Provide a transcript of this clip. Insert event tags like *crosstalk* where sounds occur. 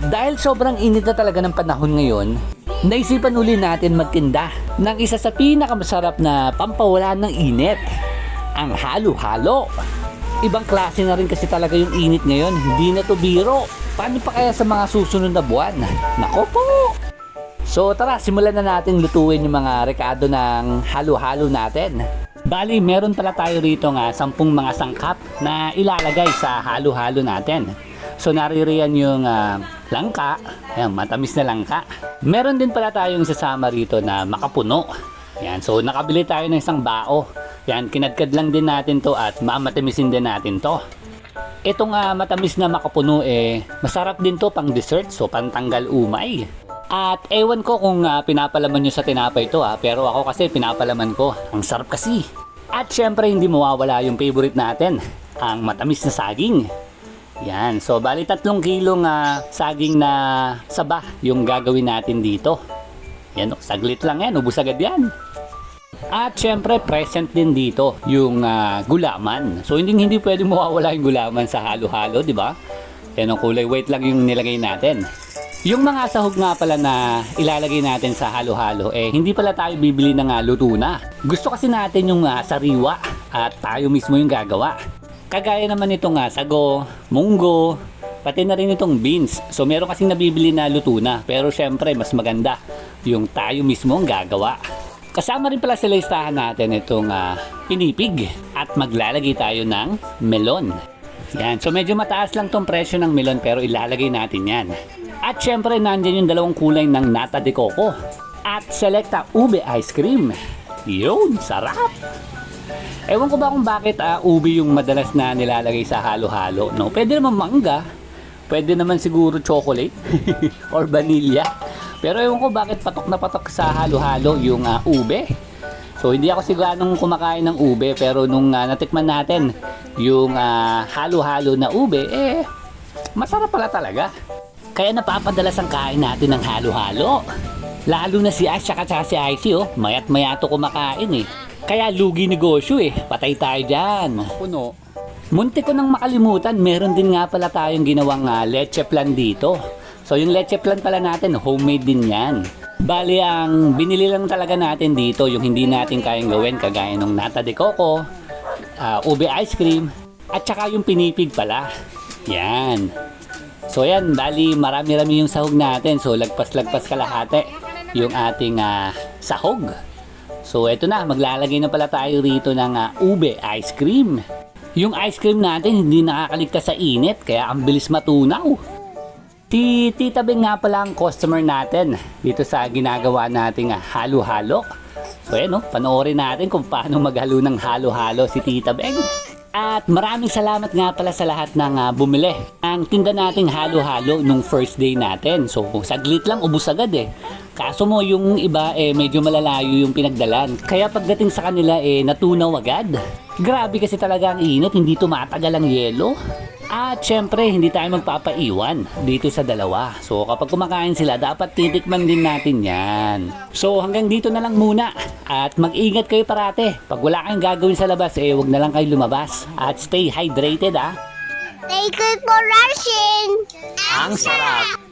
Dahil sobrang init na talaga ng panahon ngayon, naisipan uli natin magtinda ng isa sa pinakamasarap na pampawala ng init, ang halo-halo. Ibang klase na rin kasi talaga yung init ngayon, hindi na to biro. Paano pa kaya sa mga susunod na buwan? Nako po! So tara, simulan na natin lutuin yung mga rekado ng halo-halo natin. Bali, meron pala tayo rito nga sampung mga sangkap na ilalagay sa halo-halo natin. So naririyan yung ah, langka, ayan, matamis na langka. Meron din pala tayong sasama rito na makapuno. Yan, so nakabili tayo ng isang bao. Yan, kinadkad lang din natin to at mamatamisin din natin to. Itong ah, matamis na makapuno eh, masarap din to pang dessert, so pantanggal umay. At ewan ko kung ah, pinapalaman nyo sa tinapay to ah, pero ako kasi pinapalaman ko. Ang sarap kasi. At syempre hindi mawawala yung favorite natin, ang matamis na saging. Yan, so bali tatlong kilong ah, saging na saba yung gagawin natin dito. Yan, oh, saglit lang yan, ubus agad yan. At syempre present din dito yung ah, gulaman. So hindi hindi pwedeng mawawala yung gulaman sa halo-halo, di ba? Yan ang kulay white lang yung nilagay natin. Yung mga sahog nga pala na ilalagay natin sa halo-halo, eh hindi pala tayo bibili ng ah, luto na. Gusto kasi natin yung ah, sariwa at tayo mismo yung gagawa. Kagaya naman itong nga sago, munggo, pati na rin itong beans. So meron kasing nabibili na luto na, pero syempre mas maganda yung tayo mismo ang gagawa. Kasama rin pala sa listahan natin itong ah, pinipig at maglalagay tayo ng melon. Yan, so medyo mataas lang tong presyo ng melon pero ilalagay natin yan. At syempre nandyan yung dalawang kulay ng nata de coco at selecta ube ice cream. Yun, sarap! Ewan ko ba kung bakit ah, ube yung madalas na nilalagay sa halo-halo. No? Pwede naman mangga, pwede naman siguro chocolate *laughs* or vanilla. Pero ewan ko bakit patok na patok sa halo-halo yung ah, ube. So hindi ako siguradong kumakain ng ube pero nung ah, natikman natin yung ah, halo-halo na ube, eh masarap pala talaga. Kaya napapadalas ang kain natin ng halo-halo. Lalo na si Ash at si Icy oh, mayat mayato kumakain eh. Kaya lugi negosyo eh, patay tayo dyan. Puno. Munti ko nang makalimutan, meron din nga pala tayong ginawang ah, leche plan dito. So yung leche plan pala natin, homemade din yan. Bali ang binili lang talaga natin dito, yung hindi natin kayang gawin, kagaya ng nata de coco, ah, ube ice cream, at saka yung pinipig pala. Yan. So yan, bali marami-rami yung sahog natin. So lagpas-lagpas kalahati yung ating ah, sahog. So eto na, maglalagay na pala tayo rito ng ah, ube ice cream. Yung ice cream natin hindi nakakaligtas sa init, kaya ang bilis matunaw. Ti Tita Beng nga pala ang customer natin dito sa ginagawa nating ah, halo-halo. So yan, no, panoorin natin kung paano maghalo ng halo-halo si Tita Beng. At maraming salamat nga pala sa lahat ng ah, bumili. Ang tinda nating halo-halo nung first day natin. So saglit lang, ubus agad eh. Kaso mo yung iba eh medyo malalayo yung pinagdalan. Kaya pagdating sa kanila eh natunaw agad. Grabe kasi talaga ang init, hindi tumatagal ang yelo. At syempre, hindi tayo magpapaiwan dito sa dalawa. So kapag kumakain sila, dapat titikman din natin yan. So hanggang dito na lang muna. At mag-ingat kayo parate. Pag wala kayong gagawin sa labas, eh wag na lang kayo lumabas. At stay hydrated ah. Thank you for rushing. Ang sarap!